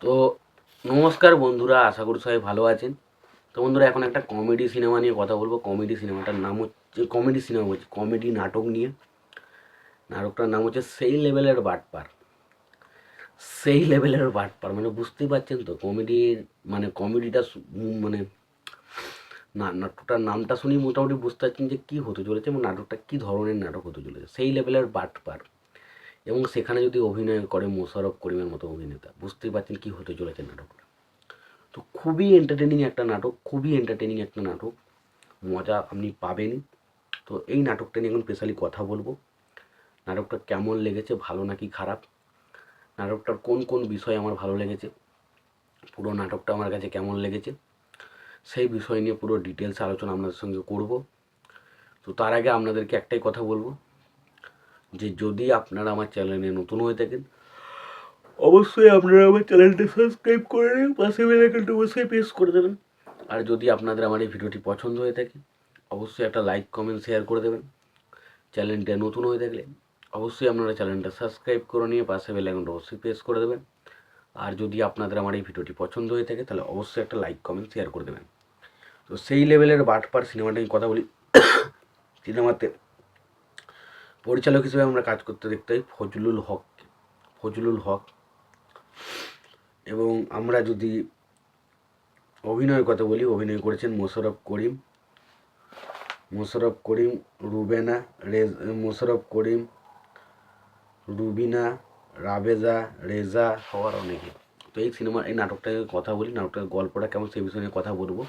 তো নমস্কার বন্ধুরা, আশা করি সবাই ভালো আছেন। তো বন্ধুরা, এখন একটা কমেডি সিনেমা নিয়ে কথা বলব। কমেডি সিনেমাটার নাম হচ্ছে কমেডি সিনেমা বলছি কমেডি নাটক নিয়ে। নাটকটার নাম হচ্ছে সেই লেভেলের বাটপার। সেই লেভেলের বাটপার মানে বুঝতেই পারছেন তো কমেডির মানে কমেডিটা মানে না, নাটকটার নামটা শুনি মোটামুটি বুঝতে পারছেন যে কী হতে চলেছে এবং নাটকটা কী ধরনের নাটক হতে চলেছে। সেই লেভেলের বাটপার। এবং সেখানে যদি অভিনয় করে মোশারফ করিমের মতো অভিনেতা, বুঝতেই পারছেন কী হতে চলেছে নাটকটা। তো খুবই এন্টারটেনিং একটা নাটক, খুবই এন্টারটেনিং একটা নাটক, মজা আপনি পাবেন। তো এই নাটকটা নিয়ে এখন স্পেশালি কথা বলব। নাটকটা কেমন লেগেছে, ভালো নাকি খারাপ? নাটকটার কোন কোন বিষয় আমার ভালো লেগেছে? পুরো নাটকটা আমার কাছে কেমন লেগেছে? সেই বিষয় নিয়ে পুরো ডিটেলস আলোচনা আপনাদের সঙ্গে করব। তো তার আগে আপনাদেরকে একটাই কথা বলব যে যদি আপনারা আমার চ্যানেলে নতুন হয়ে থাকেন অবশ্যই আপনারা আমার চ্যানেলটা সাবস্ক্রাইব করে নেবেন পাশে বেলাইকনটা অবশ্যই প্রেস করে দেবেন। আর যদি আপনাদের আমার এই ভিডিওটি পছন্দ হয়ে থাকে অবশ্যই একটা লাইক কমেন্ট শেয়ার করে দেবেন। চ্যানেলটা নতুন হয়ে থাকলে অবশ্যই আপনারা চ্যানেলটা সাবস্ক্রাইব করে নিয়ে পাশে বেলাইকনটা অবশ্যই প্রেস করে দেবেন। আর যদি আপনাদের আমার এই ভিডিওটি পছন্দ হয়ে থাকে তাহলে অবশ্যই একটা লাইক কমেন্ট শেয়ার করে দেবেন। তো সেই লেভেলের বাটপার সিনেমাটা নিয়ে কথা বলি। সিনেমাতে পরিচালক হিসেবে আমরা কাজ করতে দেখতে পাই ফজলুল হক। ফজলুল হক। এবং আমরা যদি অভিনয়ের কথা বলি, অভিনয় করেছেন মোশাররফ করিম। মোশাররফ করিম, রুবেনা, রেজ, মোশাররফ করিম, রুবিনা, রাবেজা, রেজা হওয়ার অনেকে তো এই সিনেমার, এই নাটকটাকে কথা বলি, নাটকের গল্পটা কেমন, সেই বিষয়ে কথা বলব।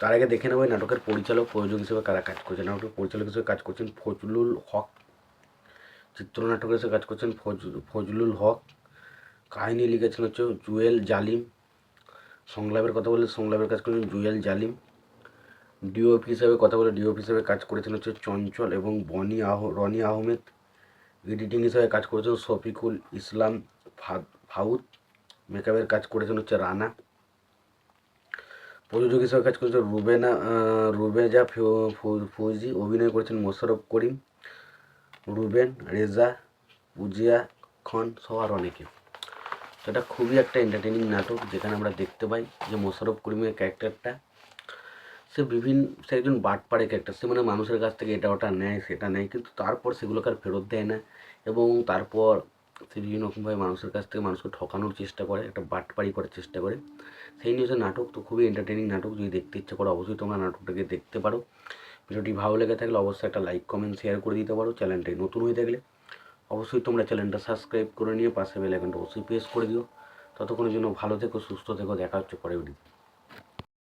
তার আগে দেখে নেব এই নাটকের পরিচালক, প্রযোজক হিসেবে কারা কাজ করছেন? নাটকের পরিচালক হিসেবে কাজ করছেন ফজলুল হক। চিত্রনাটক হিসেবে কাজ করছেন ফজ, ফজলুল হক। কাহিনী লিখেছেন হচ্ছে জুয়েল জালিম। সংলাপের কথা বলে সংলাপের কাজ করেছেন জুয়েল জালিম। ডিওপি হিসাবে কথা বলে ডিওপি হিসাবে কাজ করেছেন হচ্ছে চঞ্চল এবং বনি আহ, রনি আহমেদ। এডিটিং হিসাবে কাজ করেছেন শফিকুল ইসলাম ফাউদ। মেকআপের কাজ করেছেন হচ্ছে রানা। প্রযোজক হিসাবে কাজ করেছেন রুবেনা রুবেজা ফৌজি। অভিনয় করেছেন মোশাররফ করিম। রুবেন, রেজা, উজিয়া, খন সহ আর অনেকে এটা খুবই একটা এন্টারটেনিং নাটক যেখানে আমরা দেখতে পাই যে মোশাররফ করিমের ক্যারেক্টারটা, সে বিভিন্ন, সে একজন বাটপাড়ে ক্যারেক্টার, সে মানে মানুষের কাছ থেকে এটা ওটা নেয়, সেটা নেয়, কিন্তু তারপর সেগুলোকে আর ফেরত দেয় না এবং তারপর সে বিভিন্ন রকমভাবে মানুষের কাছ থেকে মানুষকে ঠকানোর চেষ্টা করে, একটা বাটপাড়ি করার চেষ্টা করে। সেই নিয়ে নাটক তো খুবই এন্টারটেনিং নাটক, যদি দেখতে ইচ্ছে করো অবশ্যই তোমরা নাটকটাকে দেখতে পারো। ভিডিওটি ভালো লেগে থাকলে অবশ্যই একটা লাইক কমেন্ট শেয়ার করে দিতে পারো। চ্যানেলটি নতুন হয়ে থাকলে অবশ্যই তোমরা চ্যানেলটা সাবস্ক্রাইব করে নিয়ে পাশে বেল আইকনটা অবশ্যই প্রেস করে দিও। ততক্ষণের জন্য ভালো থেকো, সুস্থ থেকো, দেখা হচ্ছে পরে ভিডিও